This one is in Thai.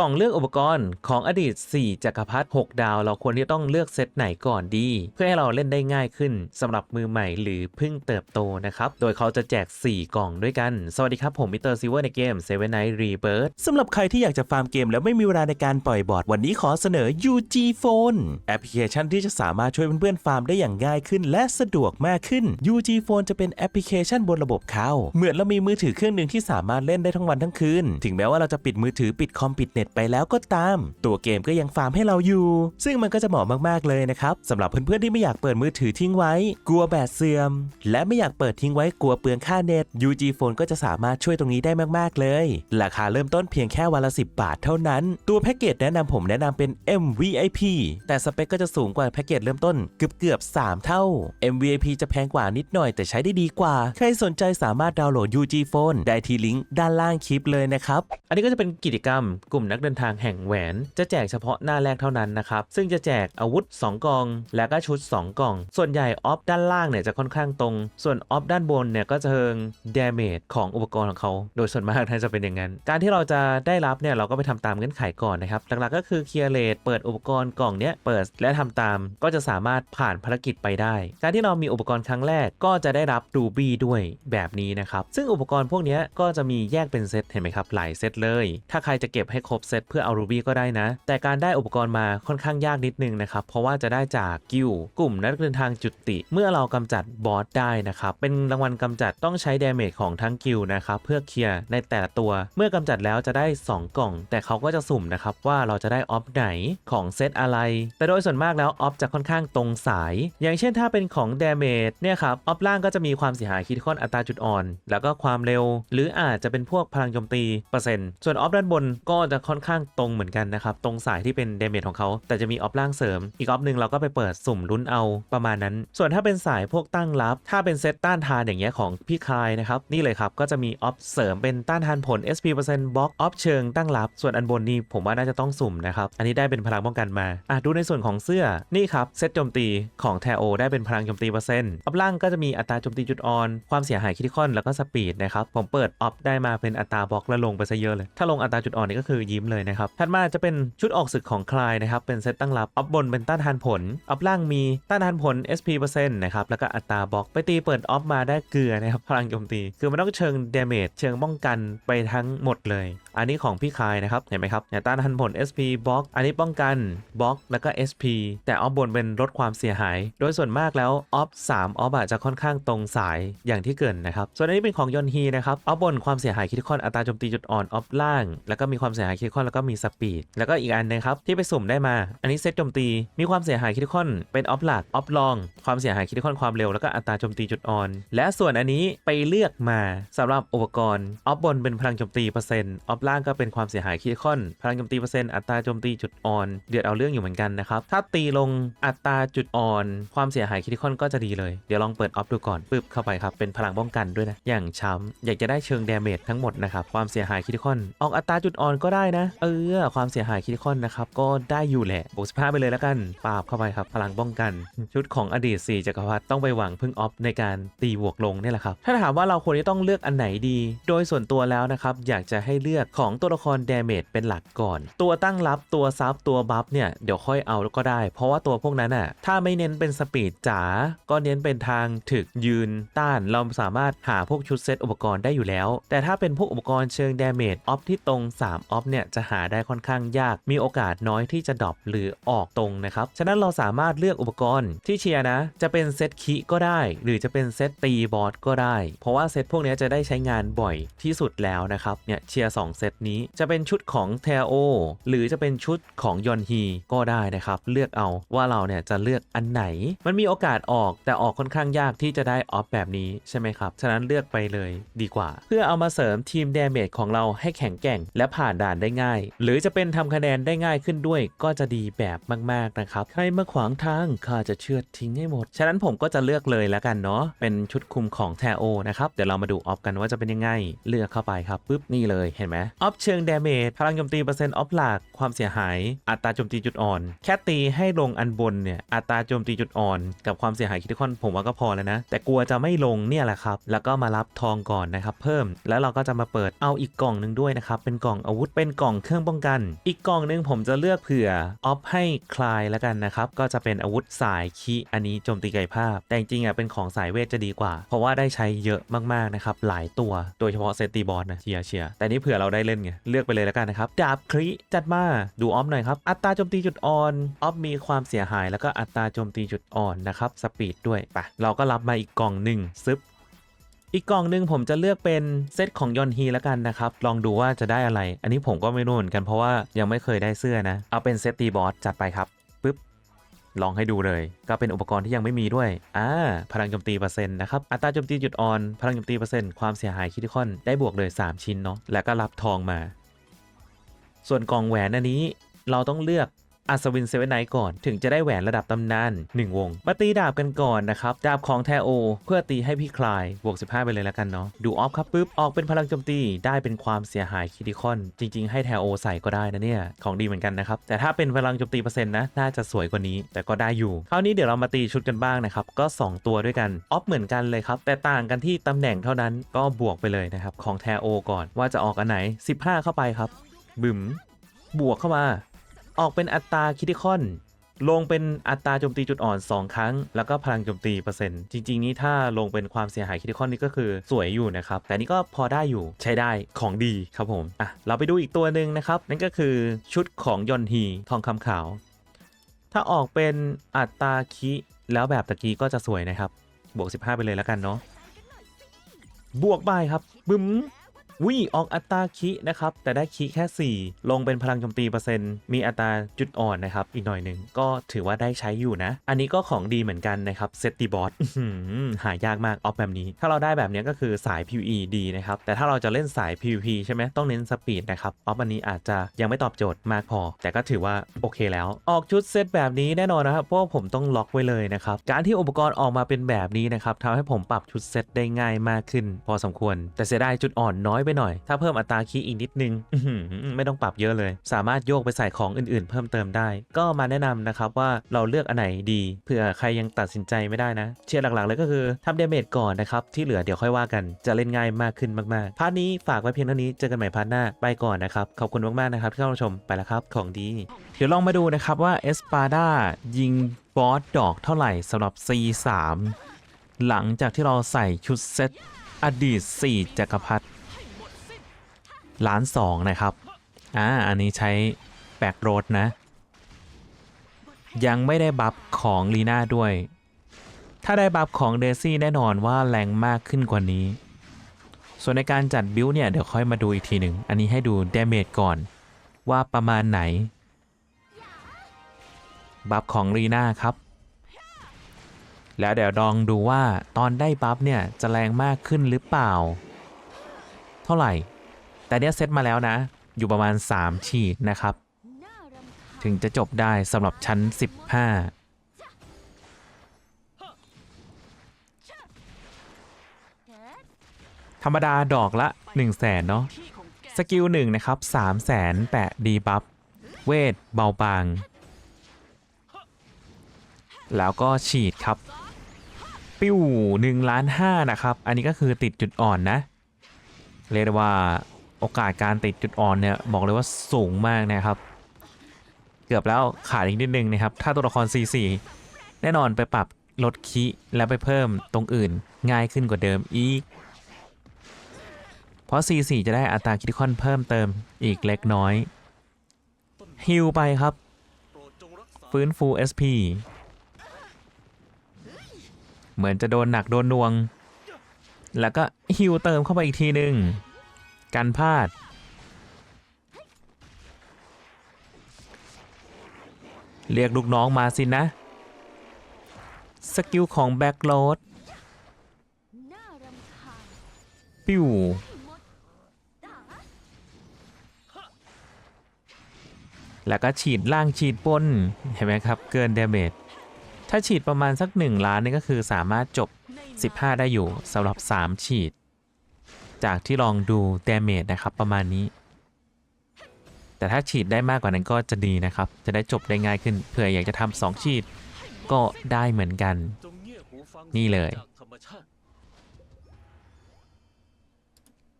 กล่องเลือกอุปกรณ์ของอดีต 4 จักรพรรดิ6ดาว เราควรที่ต้องเลือกเซตไหนก่อนดี เพื่อให้เราเล่นได้ง่ายขึ้นสำหรับมือใหม่หรือเพิ่งเติบโตนะครับ โดยเขาจะแจก 4 กล่องด้วยกัน สวัสดีครับ ผมมิสเตอร์ซิเวอร์ในเกม Seven Night Rebirth สำหรับใครที่อยากจะฟาร์มเกมแล้วไม่มีเวลาในการปล่อยบอร์ดวันนี้ขอเสนอ UG Phone แอปพลิเคชันที่จะสามารถช่วยเพื่อนๆฟาร์มได้อย่างง่ายขึ้น และสะดวกมากขึ้น UG Phone จะเป็นแอปพลิเคชันบนระบบเขาเหมือนเรามีมือถือเครื่องหนึ่งที่สามารถเล่นได้ทั้งวันทั้งคืน ถึงแม้ว่าเราจะปิดมือถือปิดคอมปิดเน็ตไปแล้วก็ตาม ตัวเกมก็ยังฟาร์มให้เราอยู่ ซึ่งมันก็จะเหมาะมากๆเลยนะครับสำหรับเพื่อนๆที่ไม่อยากเปิดมือถือทิ้งไว้ กลัวแบตเสื่อม และไม่อยากเปิดทิ้งไว้กลัวเปลืองค่าเน็ต UG Phone ก็จะสามารถช่วยตรงนี้ได้มากๆเลย ราคาเริ่มต้นเพียงแค่วันละ 10 บาทเท่านั้น ตัวแพ็กเกจแนะนำผมแนะนำเป็น MVIP แต่สเปคก็จะสูงกว่าแพ็กเกจเริ่มต้นเกือบเกือบ3 เท่า MVIP จะแพงกว่านิดหน่อยแต่ใช้ได้ดีกว่า ใครสนใจสามารถดาวน์โหลด UG Phone ได้ที่ลิงก์ด้านล่างคลิปเลยนะครับ อันนี้ก็จะเป็นกิจกรรมกลุ่มนักเดินทางแห่งแหวน จะแจกเฉพาะหน้าแรกเท่านั้นนะครับ ซึ่งจะแจกอาวุธ 2กอง และก็ชุด 2กล่อง ส่วนใหญ่ออฟด้านล่างเนี่ยจะค่อนข้างตรง ส่วนออฟด้านบนเนี่ยก็จะเชิงดาเมจของอุปกรณ์ของเขา โดยส่วนมากน่าจะเป็นอย่างนั้น การที่เราจะได้รับเนี่ยเราก็ไปทำตามเงื่อนไขก่อนนะครับ หลักๆก็คือเคลียร์เลทเปิดอุปกรณ์กล่องเนี้ยเปิดและทำตามก็จะสามารถผ่านภารกิจไปได้ การที่เรามีอุปกรณ์ครั้งแรกก็จะได้รับรูบี้ด้วยแบบนี้นะครับ ซึ่งอุปกรณ์พวกนี้ก็จะมีแยกเป็นเซตเห็นไหมครับหลายเซตเลย ถ้าใครจะเก็บให้ครบเซตเพื่อเอารูบี้ก็ได้นะ แต่การได้อุปกรณ์มาค่อนข้างยากนิดนึงนะครับ เพราะว่าจะได้จากกิลกลุ่มนักเดินทางจุติ เมื่อเรากำจัดบอสได้นะครับ เป็นรางวัลกำจัดต้องใช้เดาเมจของทั้งกิลนะครับเพื่อเคลียร์ในแต่ละตัว เมื่อกำจัดแล้วจะได้ 2 กล่อง แต่เขาก็จะสุ่มนะครับว่าเราจะได้ออฟไหนของเซตอะไร แต่โดยส่วนมากแล้วออฟจะค่อนข้างตรงสาย อย่างเช่นถ้าเป็นของเดาเมจเนี่ยครับออฟล่างก็จะมีความเสียหายคิดค่อนอัตราจุดอ่อน แล้วก็ความเร็ว หรืออาจจะเป็นพวกพลังโจมตีเปอร์เซ็นต์ส่วนออฟด้านบนก็จะค่อนข้างตรงเหมือนกันนะครับ ตรงสายที่เป็นเดเมจของเขา แต่จะมีออฟล่างเสริม อีกออฟหนึ่งเราก็ไปเปิดสุ่มลุ้นเอาประมาณนั้น ส่วนถ้าเป็นสายพวกตั้งรับ ถ้าเป็นเซตต้านทานอย่างเงี้ยของพี่คายนะครับ นี่เลยครับ ก็จะมีออฟเสริมเป็นต้านทานผล SP บล็อกออฟเชิงตั้งรับ ส่วนอันบนนี่ผมว่าน่าจะต้องสุ่มนะครับอันนี้ได้เป็นพลังป้องกันมาอะดูในส่วนของเสื้อนี่ครับเซตโจมตีของแทโอได้เป็นพลังโจมตีเปอร์เซ็นต์ออฟล่างก็จะมีอัตราโจมตีจุดอ่อน ความเสียหายคิทิคอนแล้วก็สปีดนะครับผมเปิดออฟได้มาเป็นอัตราบล็อกแล้วลงไปซะเยอะเลยถ้าลงอัตราจุดอ่อนนี่ก็คือยิมเลยนะครับ ถัดมาจะเป็นชุดออกศึกของคลายนะครับ เป็นเซตตั้งรับออฟบนเป็นต้านทานผลออฟล่างมีต้านทานผล SP เปอร์เซ็นต์นะครับ แล้วก็อัตราบล็อกไปตีเปิดออฟมาได้เกลือนะครับ พลังโจมตี คือมันต้องเชิงเดเมจเชิงป้องกันไปทั้งหมดเลย อันนี้ของพี่คายนะครับ เห็นไหมครับเนี่ยต้านทานผล SP บล็อก อันนี้ป้องกันบล็อก แล้วก็ SP แต่ออฟบนเป็นลดความเสียหาย โดยส่วนมากแล้วออฟ3ออฟอะจะค่อนข้างตรงสายอย่างที่เกินนะครับ ส่วนอันนี้เป็นของยอนฮีนะครับออฟบนความเสียหายคิดคอนอัตราโจมตีจุดอ่อนออฟล่าง แล้วก็มีความเสียหายคิดคอนแล้วก็มีสปีด แล้วก็อีกอันนะครับที่ไปสุ่มได้มา อันนี้เซตโจมตีมีความเสียหายคิดคอนเป็นออฟหลักออฟลอง ความเสียหายคิดคอนความเร็วแล้วก็อัตราโจมตีจุดอ่อน และส่วนอันนี้ไปเลือกมาสำหรับอุปกรณ์ออฟบนเป็นพลังโจมตีเปอร์เซ็นต์ออฟล่างก็เป็นความเสียหายคิดคอนพลังโจมตีเปอร์เซ็นต์อัตราโจมตีจุดอ่อนเดือดเอาเรื่องอยู่เหมือนกันนะครับถ้าตีลงอัตราจุดอ่อน ความเสียหายคิดคอนก็จะดีเลยเดี๋ยวลองเปิดออฟดูก่อนปึ๊บเข้าไปครับเป็นพลังป้องกันด้วยนะอย่างช้ำอยากจะได้เชิงดาเมจทั้งหมดนะครับความเสียหายคิคอนออกอัตราจุดอ่อนก็ได้นะเออ ความเสียหายคิดคอนนะครับ ก็ได้อยู่แหละบวกสิไปเลยแล้วกันปาบเข้าไปครับ พลังป้องกัน ชุดของอดีต4จักรพรรดิต้องไปหวังพึ่งออฟในการตีบวกลงนี่แหละครับ ถ้าถามว่าเราควรจะต้องเลือกอันไหนดี โดยส่วนตัวแล้วนะครับ อยากจะให้เลือกของตัวละครเดเมจเป็นหลักก่อน ตัวตั้งรับตัวซับตัวบัฟเนี่ยเดี๋ยวค่อยเอาก็ได้ เพราะว่าตัวพวกนั้นอะถ้าไม่เน้นเป็นสปีดจ๋าก็เน้นเป็นทางถึกยืนต้านเราสามารถหาพวกชุดเซตอุปกรณ์ได้อยู่แล้ว แต่ถ้าเป็นพวกอุปกรณ์เชิงเดเมจออฟที่ตรง3ออฟเนี่ยจะหาได้ค่อนข้างยาก มีโอกาสน้อยที่จะดรอปหรือออกตรงนะครับ ฉะนั้นเราสามารถเลือกอุปกรณ์ที่เชียร์นะ จะเป็นเซตคิก็ได้ หรือจะเป็นเซตตีบอสก็ได้ เพราะว่าเซตพวกนี้จะได้ใช้งานบ่อยที่สุดแล้วนะครับ เนี่ยเชียร์2เซตนี้จะเป็นชุดของเทโอหรือจะเป็นชุดของยอนฮีก็ได้นะครับ เลือกเอาว่าเราเนี่ยจะเลือกอันไหน มันมีโอกาสออกแต่ออกค่อนข้างยากที่จะได้ออฟแบบนี้ใช่ไหมครับ ฉะนั้นเลือกไปเลยดีกว่า เพื่อเอามาเสริมทีมดเมจของเราให้แข็งแกร่ง และผ่านด่านได้ง่ายหรือจะเป็นทำคะแนนได้ง่ายขึ้นด้วยก็จะดีแบบมากๆนะครับ ใครมาขวางทางข้าจะเชือดทิ้งให้หมด ฉะนั้นผมก็จะเลือกเลยแล้วกันเนาะเป็นชุดคุมของแทโอนะครับเดี๋ยวเรามาดูออฟกันว่าจะเป็นยังไงเลือกเข้าไปครับปุ๊บนี่เลยเห็นไหมออฟเชิงเดาเมจพลังโจมตีเปอร์เซ็นต์ออฟหลักความเสียหาย อัตราโจมตีจุดอ่อน แค่ตีให้ลงอันบนเนี่ยอัตราโจมตีจุดอ่อน กับความเสียหายคิดคอนผมว่าก็พอแล้วนะ แต่กลัวจะไม่ลงเนี่ยแหละครับ แล้วก็มารับทองก่อนนะครับเพิ่มแล้วเราก็จะมาเปิดเอาอีกกล่องหนึ่งด้วยนะครับเป็นกล่องอาวุธเป็นกล่องล่องเครื่องป้องกัน อีกกล่องหนึงผมจะเลือกเผื่อออฟให้คลายแล้วกันนะครับ ก็จะเป็นอาวุธสายคีอันนี้โจมตีไกลภาพ แต่จริงๆอะเป็นของสายเวทจะดีกว่า เพราะว่าได้ใช้เยอะมากๆนะครับหลายตัว โดยเฉพาะเซตตีบอสนะเชียร์เชียร์แต่นี่เผื่อเราได้เล่นไงเลือกไปเลยแล้วกันนะครับดาบคริจัดมาดูออฟหน่อยครับอัตราโจมตีจุดอ่อนออฟมีความเสียหาย แล้วก็อัตราโจมตีจุดอ่อนนะครับสปีดด้วยไปเราก็รับมาอีกกล่องหนึ่งซึบ อีกกล่องหนึ่งผมจะเลือกเป็นเซตของยอนฮีแล้วกันนะครับ ลองดูว่าจะได้อะไร อันนี้ผมก็ไม่รู้เหมือนกันเพราะว่ายังไม่เคยได้เสื้อนะ เอาเป็นเซตตีบอสจัดไปครับปึ๊บลองให้ดูเลย ก็เป็นอุปกรณ์ที่ยังไม่มีด้วย อ่า พลังโจมตีเปอร์เซ็นต์นะครับ อัตราโจมตีจุดอ่อน พลังโจมตีเปอร์เซ็นต์ ความเสียหายคิติคอน ได้บวกเลย 3 ชิ้นเนาะ แล้วก็รับทองมา ส่วนกล่องแหวนอันนี้ เราต้องเลือก อัศวินเซเว่นไนก่อน ถึงจะได้แหวนระดับตำนาน 1 วง มาตีดาบกันก่อนนะครับ ดาบของแทโอ เพื่อตีให้พี่คลายบวก 15 ไปเลยแล้วกันเนาะ ดูออฟครับปุ๊บ ออกเป็นพลังโจมตีได้เป็นความเสียหายคิติคอน จริง ๆ ให้แทโอใส่ก็ได้นะเนี่ย ของดีเหมือนกันนะครับ แต่ถ้าเป็นพลังโจมตีเปอร์เซ็นต์นะ น่าจะสวยกว่านี้ แต่ก็ได้อยู่ คราวนี้เดี๋ยวเรามาตีชุดกันบ้างนะครับ ก็ 2 ตัวด้วยกัน ออฟเหมือนกันเลยครับ แต่ต่างกันที่ตำแหน่งเท่านั้น ก็บวกไปเลยนะครับ ของแทโอก่อน ว่าจะออกอันไหน 15 เข้าไปครับบึมบวกเข้ามา ออกเป็นอัตราคิติคอน ลงเป็นอัตราโจมตีจุดอ่อน 2 ครั้ง แล้วก็พลังโจมตีเปอร์เซ็นต์ จริง ๆ นี่ถ้าลงเป็นความเสียหายคิติคอนนี่ก็คือสวยอยู่นะครับ แต่นี่ก็พอได้อยู่ใช้ได้ของดีครับผม อะ เราไปดูอีกตัวหนึ่งนะครับ นั่นก็คือชุดของยอนฮีทองคำขาว ถ้าออกเป็นอัตราคิแล้วแบบตะกี้ก็จะสวยนะครับ บวก 15 ไปเลยแล้วกันเนาะ บวกไปครับ บึ้ม วิออกอัตราคินะครับ แต่ได้คิแค่ 4 ลงเป็นพลังโจมตีเปอร์เซ็นต์ มีอัตราจุดอ่อนนะครับ อีกหน่อยหนึ่งก็ถือว่าได้ใช้อยู่นะ อันนี้ก็ของดีเหมือนกันนะครับเซตตีบอสหายากมากออฟแบบนี้ ถ้าเราได้แบบนี้ก็คือสาย PVE ดีนะครับ แต่ถ้าเราจะเล่นสาย PVP ใช่ไหมต้องเน้นสปีดนะครับออฟอันนี้อาจจะยังไม่ตอบโจทย์มากพอ แต่ก็ถือว่าโอเคแล้ว ออกชุดเซตแบบนี้แน่นอนนะครับเพราะผมต้องล็อกไว้เลยนะครับการที่อุปกรณ์ออกมาเป็นแบบนี้นะครับทำให้ผมปรับชุดเซตได้ง่ายมากขึ้น พอสมควร แต่เสียดายจุดอ่อนน้อยไปหน่อย ถ้าเพิ่มอัตราคีย์อีกนิดนึงไม่ต้องปรับเยอะเลย สามารถโยกไปใส่ของอื่นๆ เพิ่มเติมได้ ก็มาแนะนำนะครับว่าเราเลือกอันไหนดีเผื่อใครยังตัดสินใจไม่ได้นะ เชียร์หลักๆเลยก็คือทำเดเมจก่อนนะครับ ที่เหลือเดี๋ยวค่อยว่ากันจะเล่นง่ายมากขึ้นมากๆพาร์ทนี้ฝากไว้เพียงเท่านี้เจอกันใหม่พาร์ทหน้าไปก่อนนะครับขอบคุณมากๆนะครับที่เข้ามาชมไปแล้วครับของดี เดี๋ยวลองมาดูนะครับว่าเอสปาดายิงบอสดอกเท่าไหร่สำหรับ C3 หลังจากที่เราใส่ชุดเซตอดีต 4จักรพรรดิ ล้านสองนะครับ อ่า อันนี้ใช้แบกโรดนะ ยังไม่ได้บัฟของลีน่าด้วย ถ้าได้บัฟของเดซี่แน่นอนว่าแรงมากขึ้นกว่านี้ ส่วนในการจัดบิลเนี่ย เดี๋ยวค่อยมาดูอีกทีหนึ่ง อันนี้ให้ดูเดเมจก่อน ว่าประมาณไหน บัฟของลีน่าครับ แล้วเดี๋ยวลองดูว่าตอนได้บัฟเนี่ย จะแรงมากขึ้นหรือเปล่า เท่าไหร่ แต่เนี้ยเซตมาแล้วนะ อยู่ประมาณ 3 ฉีดนะครับ ถึงจะจบได้สำหรับชั้น 15ธรรมดาดอกละ 1 0 0 0 0แสนเนาะสกิลหนึ่งนะครับ3 0 0แสนแปะดีบัฟเวทเบาบาง แล้วก็ฉีดครับ ปิ้ว1ล้าน5นะครับ อันนี้ก็คือติดจุดอ่อนนะ เรียกว่า โอกาสการติดจุดอ่อนเนี่ยบอกเลยว่าสูงมากนะครับ เกือบแล้วขาดอีกนิดนึงนะครับ ถ้าตัวละคร C4 แน่นอนไปปรับลดคีแล้วไปเพิ่มตรงอื่นง่ายขึ้นกว่าเดิมอีก เพราะ C4 จะได้อัตราคิติคอนเพิ่มเติมอีกเล็กน้อยฮิลไปครับ ฟื้นฟู SP เหมือนจะโดนหนักโดนนวง แล้วก็ฮิวเติมเข้าไปอีกทีหนึ่ง กันพลาด เรียกลูกน้องมาสินะ สกิลของแบ็กโ a ดปิ้วแล้วก็ฉีดล่างฉีดบนเห็นไหมครับ เกินเดเมจถ้าฉีดประมาณสัก 1 ล้านนี่ก็คือสามารถจบ 15 ได้อยู่สำหรับ 3 ฉีด จากที่ลองดูเดเมจนะครับประมาณนี้ แต่ถ้าฉีดได้มากกว่านั้นก็จะดีนะครับ จะได้จบได้ง่ายขึ้นเผื่ออยากจะทำสองฉีดก็ได้เหมือนกัน นี่เลย